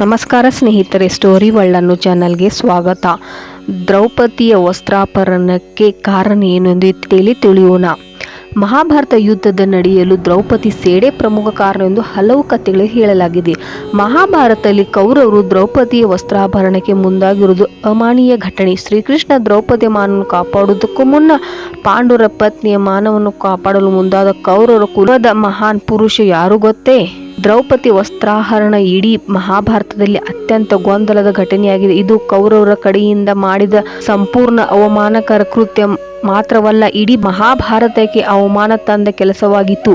ನಮಸ್ಕಾರ ಸ್ನೇಹಿತರೆ, story world ಚಾನಲ್ಗೆ ಸ್ವಾಗತ. ದ್ರೌಪದಿಯ ವಸ್ತ್ರಾಪರಣಕ್ಕೆ ಕಾರಣ ಏನು ಎಂದು ತಿಳಿ ತಿಳಿಯೋಣ. ಮಹಾಭಾರತ ಯುದ್ಧದ ನಡೆಯಲು ದ್ರೌಪದಿ ಸೇಡೆ ಪ್ರಮುಖ ಕಾರಣ ಎಂದು ಹಲವು ಕಥೆಗಳು ಹೇಳಲಾಗಿದೆ. ಮಹಾಭಾರತದಲ್ಲಿ ಕೌರವರು ದ್ರೌಪದಿಯ ವಸ್ತ್ರಾಭರಣಕ್ಕೆ ಮುಂದಾಗಿರುವುದು ಅಮಾನೀಯ ಘಟನೆ. ಶ್ರೀಕೃಷ್ಣ ದ್ರೌಪದಿ ಮಾನವನ್ನು ಕಾಪಾಡುವುದಕ್ಕೂ ಮುನ್ನ ಪಾಂಡುರ ಪತ್ನಿಯ ಮಾನವನ್ನು ಕಾಪಾಡಲು ಮುಂದಾದ ಕೌರವರ ಕುಲದ ಮಹಾನ್ ಪುರುಷ ಯಾರು ಗೊತ್ತೇ? ದ್ರೌಪದಿ ವಸ್ತ್ರಾಹರಣ ಇಡೀ ಮಹಾಭಾರತದಲ್ಲಿ ಅತ್ಯಂತ ಗೊಂದಲದ ಘಟನೆಯಾಗಿದೆ. ಇದು ಕೌರವರ ಕಡೆಯಿಂದ ಮಾಡಿದ ಸಂಪೂರ್ಣ ಅವಮಾನಕರ ಕೃತ್ಯ ಮಾತ್ರವಲ್ಲ, ಇಡೀ ಮಹಾಭಾರತಕ್ಕೆ ಅವಮಾನ ತಂದ ಕೆಲಸವಾಗಿತ್ತು.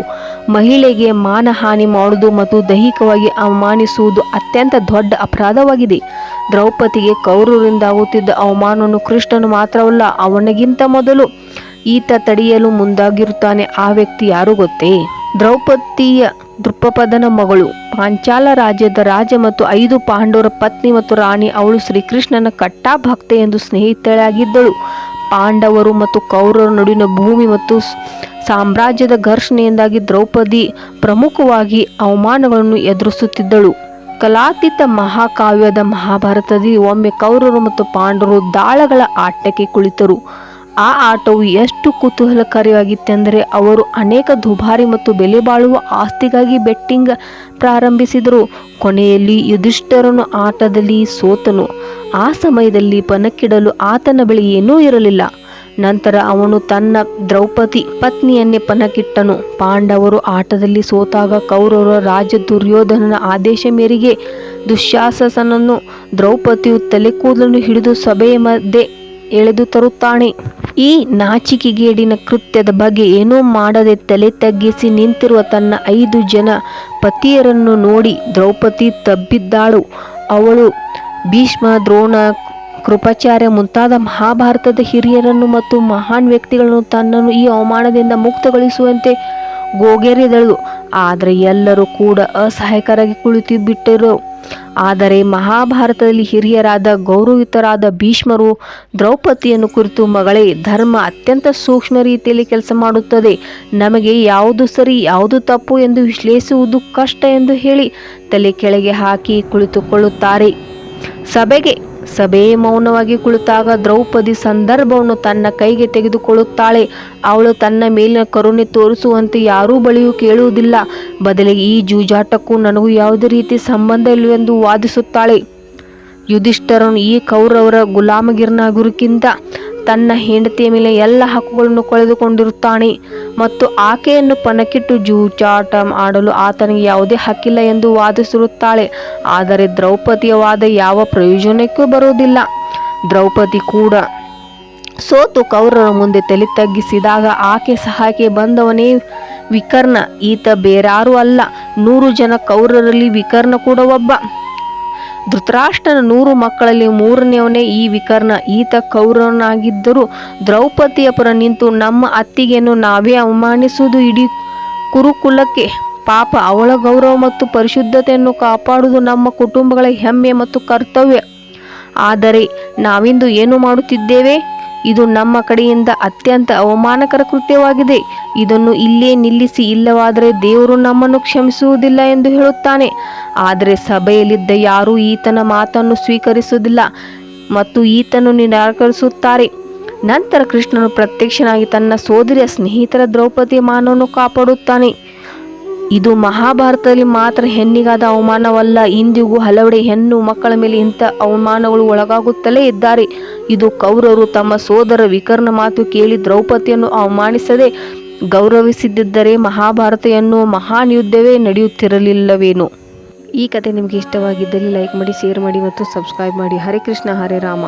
ಮಹಿಳೆಗೆ ಮಾನಹಾನಿ ಮಾಡುವುದು ಮತ್ತು ದೈಹಿಕವಾಗಿ ಅವಮಾನಿಸುವುದು ಅತ್ಯಂತ ದೊಡ್ಡ ಅಪರಾಧವಾಗಿದೆ. ದ್ರೌಪದಿಗೆ ಕೌರವರಿಂದ ಆಗುತ್ತಿದ್ದ ಅವಮಾನವನ್ನು ಕೃಷ್ಣನು ಮಾತ್ರವಲ್ಲ, ಅವನಿಗಿಂತ ಮೊದಲು ಈತ ತಡೆಯಲು ಮುಂದಾಗಿರುತ್ತಾನೆ. ಆ ವ್ಯಕ್ತಿ ಯಾರು ಗೊತ್ತೇ? ದ್ರೌಪದಿಯ ದೃಪಪದನ ಮಗಳು. ಪಾಂಚಾಲ ರಾಜ್ಯದ ರಾಜ ಮತ್ತು ಐದು ಪಾಂಡವರ ಪತ್ನಿ ಮತ್ತು ರಾಣಿ. ಅವಳು ಶ್ರೀಕೃಷ್ಣನ ಕಟ್ಟಾ ಭಕ್ತೆ ಎಂದು ಸ್ನೇಹಿತಳಾಗಿದ್ದಳು ಪಾಂಡವರು ಮತ್ತು ಕೌರವರ ನಡುವಿನ ಭೂಮಿ ಮತ್ತು ಸಾಮ್ರಾಜ್ಯದ ಘರ್ಷಣೆಯಿಂದಾಗಿ ದ್ರೌಪದಿ ಪ್ರಮುಖವಾಗಿ ಅವಮಾನಗಳನ್ನು ಎದುರಿಸುತ್ತಿದ್ದಳು. ಕಲಾತೀತ ಮಹಾಕಾವ್ಯದ ಮಹಾಭಾರತದಲ್ಲಿ ಒಮ್ಮೆ ಕೌರವರು ಮತ್ತು ಪಾಂಡವರು ದಾಳಗಳ ಆಟಕ್ಕೆ ಕುಳಿತರು. ಆ ಆಟವು ಎಷ್ಟು ಕುತೂಹಲಕಾರಿಯಾಗಿತ್ತೆಂದರೆ ಅವರು ಅನೇಕ ದುಬಾರಿ ಮತ್ತು ಬೆಲೆ ಬಾಳುವ ಆಸ್ತಿಗಾಗಿ ಬೆಟ್ಟಿಂಗ್ ಪ್ರಾರಂಭಿಸಿದರು. ಕೊನೆಯಲ್ಲಿ ಯುಧಿಷ್ಠರನು ಆಟದಲ್ಲಿ ಸೋತನು. ಆ ಸಮಯದಲ್ಲಿ ಪಣಕ್ಕಿಡಲು ಆತನ ಬಳಿ ಏನೂ ಇರಲಿಲ್ಲ. ನಂತರ ಅವನು ತನ್ನ ದ್ರೌಪದಿ ಪತ್ನಿಯನ್ನೇ ಪಣಕ್ಕಿಟ್ಟನು ಪಾಂಡವರು ಆಟದಲ್ಲಿ ಸೋತಾಗ ಕೌರವರ ರಾಜ ದುರ್ಯೋಧನನ ಆದೇಶ ಮೇರೆಗೆ ದುಶ್ಯಾಸನನ್ನು ದ್ರೌಪದಿಯು ತಲೆ ಕೂದಲನ್ನು ಹಿಡಿದು ಸಭೆಯ ಮಧ್ಯೆ ಎಳೆದು ತರುತ್ತಾನೆ. ಈ ನಾಚಿಕೆಗೇಡಿನ ಕೃತ್ಯದ ಬಗ್ಗೆ ಏನೂ ಮಾಡದೆ ತಲೆ ತಗ್ಗಿಸಿ ನಿಂತಿರುವ ತನ್ನ ಐದು ಜನ ಪತಿಯರನ್ನು ನೋಡಿ ದ್ರೌಪದಿ ತಬ್ಬಿದ್ದಾಳು. ಅವಳು ಭೀಷ್ಮ, ದ್ರೋಣ, ಕೃಪಾಚಾರ್ಯ ಮುಂತಾದ ಮಹಾಭಾರತದ ಹಿರಿಯರನ್ನು ಮತ್ತು ಮಹಾನ್ ವ್ಯಕ್ತಿಗಳನ್ನು ತನ್ನನ್ನು ಈ ಅವಮಾನದಿಂದ ಮುಕ್ತಗೊಳಿಸುವಂತೆ ಗೋಗೆರೆದಳು. ಆದರೆ ಎಲ್ಲರೂ ಕೂಡ ಅಸಹಾಯಕರಾಗಿ ಕುಳಿತು ಬಿಟ್ಟರು ಆದರೆ ಮಹಾಭಾರತದಲ್ಲಿ ಹಿರಿಯರಾದ ಗೌರವಿತರಾದ ಭೀಷ್ಮರು ದ್ರೌಪದಿಯನ್ನು ಕುರಿತು ಮಗಳೇ, ಧರ್ಮ ಅತ್ಯಂತ ಸೂಕ್ಷ್ಮ ರೀತಿಯಲ್ಲಿ ಕೆಲಸ ಮಾಡುತ್ತದೆ. ನಮಗೆ ಯಾವುದು ಸರಿ, ಯಾವುದು ತಪ್ಪು ಎಂದು ವಿಶ್ಲೇಷಿಸುವುದು ಕಷ್ಟ ಎಂದು ಹೇಳಿ ತಲೆ ಕೆಳಗೆ ಹಾಕಿ ಕುಳಿತುಕೊಳ್ಳುತ್ತಾರೆ. ಸಭೆಗೆ ಸಭೆ ಮೌನವಾಗಿ ಕುಳಿತಾಗ ದ್ರೌಪದಿ ಸಂದರ್ಭವನ್ನು ತನ್ನ ಕೈಗೆ ತೆಗೆದುಕೊಳ್ಳುತ್ತಾಳೆ. ಅವಳು ತನ್ನ ಮೇಲಿನ ಕರುಣೆ ತೋರಿಸುವಂತೆ ಯಾರೂ ಬಳಿಯೂ ಕೇಳುವುದಿಲ್ಲ. ಬದಲಿಗೆ ಈ ಜೂಜಾಟಕ್ಕೂ ನನಗೂ ಯಾವುದೇ ರೀತಿ ಸಂಬಂಧ ಇಲ್ಲವೆಂದು ವಾದಿಸುತ್ತಾಳೆ. ಯುಧಿಷ್ಠರನು ಈ ಕೌರವರ ಗುಲಾಮಗಿರನಾಗುವುದಕ್ಕಿಂತ ತನ್ನ ಹೆಂಡತಿಯ ಮೇಲೆ ಎಲ್ಲ ಹಕ್ಕುಗಳನ್ನು ಕಳೆದುಕೊಂಡಿರುತ್ತಾನೆ ಮತ್ತು ಆಕೆಯನ್ನು ಪಣಕ್ಕಿಟ್ಟು ಜೂಚಾಟ ಆಡಲು ಆತನಿಗೆ ಯಾವುದೇ ಹಕ್ಕಿಲ್ಲ ಎಂದು ವಾದಿಸಿರುತ್ತಾಳೆ. ಆದರೆ ದ್ರೌಪದಿಯ ವಾದ ಯಾವ ಪ್ರಯೋಜನಕ್ಕೂ ಬರುವುದಿಲ್ಲ. ದ್ರೌಪದಿ ಕೂಡ ಸೋತು ಕೌರರ ಮುಂದೆ ತಲೆ ತಗ್ಗಿಸಿದಾಗ ಆಕೆ ಸಹಾಯಕ್ಕೆ ಬಂದವನೇ ವಿಕರ್ಣ. ಈತ ಬೇರಾರೂ ಅಲ್ಲ. ನೂರು ಜನ ಕೌರರಲ್ಲಿ ವಿಕರ್ಣ ಕೂಡ ಒಬ್ಬ. ಧೃತರಾಷ್ಟ್ರನ ನೂರು ಮಕ್ಕಳಲ್ಲಿ ಮೂರನೆಯವನೇ ಈ ವಿಕರ್ಣ. ಈತ ಕೌರವನಾಗಿದ್ದರೂ ದ್ರೌಪದಿಯ ಪರ ನಿಂತು ನಮ್ಮ ಅತ್ತಿಗೆಯನ್ನು ನಾವೇ ಅವಮಾನಿಸುವುದು ಇಡೀ ಕುರುಕುಲಕ್ಕೆ. ಪಾಪ, ಅವಳ ಗೌರವ ಮತ್ತು ಪರಿಶುದ್ಧತೆಯನ್ನು ಕಾಪಾಡುವುದು ನಮ್ಮ ಕುಟುಂಬಗಳ ಹೆಮ್ಮೆ ಮತ್ತು ಕರ್ತವ್ಯ. ಆದರೆ ನಾವಿಂದು ಏನು ಮಾಡುತ್ತಿದ್ದೇವೆ? ಇದು ನಮ್ಮ ಕಡೆಯಿಂದ ಅತ್ಯಂತ ಅವಮಾನಕರ ಕೃತ್ಯವಾಗಿದೆ. ಇದನ್ನು ಇಲ್ಲೇ ನಿಲ್ಲಿಸಿ ಇಲ್ಲವಾದರೆ ದೇವರು ನಮ್ಮನ್ನು ಕ್ಷಮಿಸುವುದಿಲ್ಲ ಎಂದು ಹೇಳುತ್ತಾನೆ. ಆದರೆ ಸಭೆಯಲ್ಲಿದ್ದ ಯಾರೂ ಈತನ ಮಾತನ್ನು ಸ್ವೀಕರಿಸುವುದಿಲ್ಲ ಮತ್ತು ಈತನು ನಿರಾಕರಿಸುತ್ತಾರೆ. ನಂತರ ಕೃಷ್ಣನು ಪ್ರತ್ಯಕ್ಷನಾಗಿ ತನ್ನ ಸೋದರಿಯ ಸ್ನೇಹಿತರ ದ್ರೌಪದಿ ಮಾನವನ್ನು ಕಾಪಾಡುತ್ತಾನೆ. ಇದು ಮಹಾಭಾರತದಲ್ಲಿ ಮಾತ್ರ ಹೆಣ್ಣಿಗಾದ ಅವಮಾನವಲ್ಲ. ಇಂದಿಗೂ ಹಲವೆಡೆ ಹೆಣ್ಣು ಮಕ್ಕಳ ಮೇಲೆ ಇಂಥ ಅವಮಾನಗಳು ಒಳಗಾಗುತ್ತಲೇ ಇದ್ದಾರೆ. ಇದು ಕೌರವರು ತಮ್ಮ ಸೋದರ ವಿಕರ್ಣ ಮಾತು ಕೇಳಿ ದ್ರೌಪದಿಯನ್ನು ಅವಮಾನಿಸದೆ ಗೌರವಿಸಿದ್ದರೆ ಮಹಾಭಾರತ ಎನ್ನುವ ಮಹಾನ್ ಯುದ್ಧವೇ ನಡೆಯುತ್ತಿರಲಿಲ್ಲವೇನು? ಈ ಕತೆ ನಿಮಗೆ ಇಷ್ಟವಾಗಿದ್ದಲ್ಲಿ ಲೈಕ್ ಮಾಡಿ ಶೇರ್ ಮಾಡಿ ಮತ್ತು ಸಬ್ಸ್ಕ್ರೈಬ್ ಮಾಡಿ. ಹರೇ ಕೃಷ್ಣ, ಹರೇ ರಾಮ.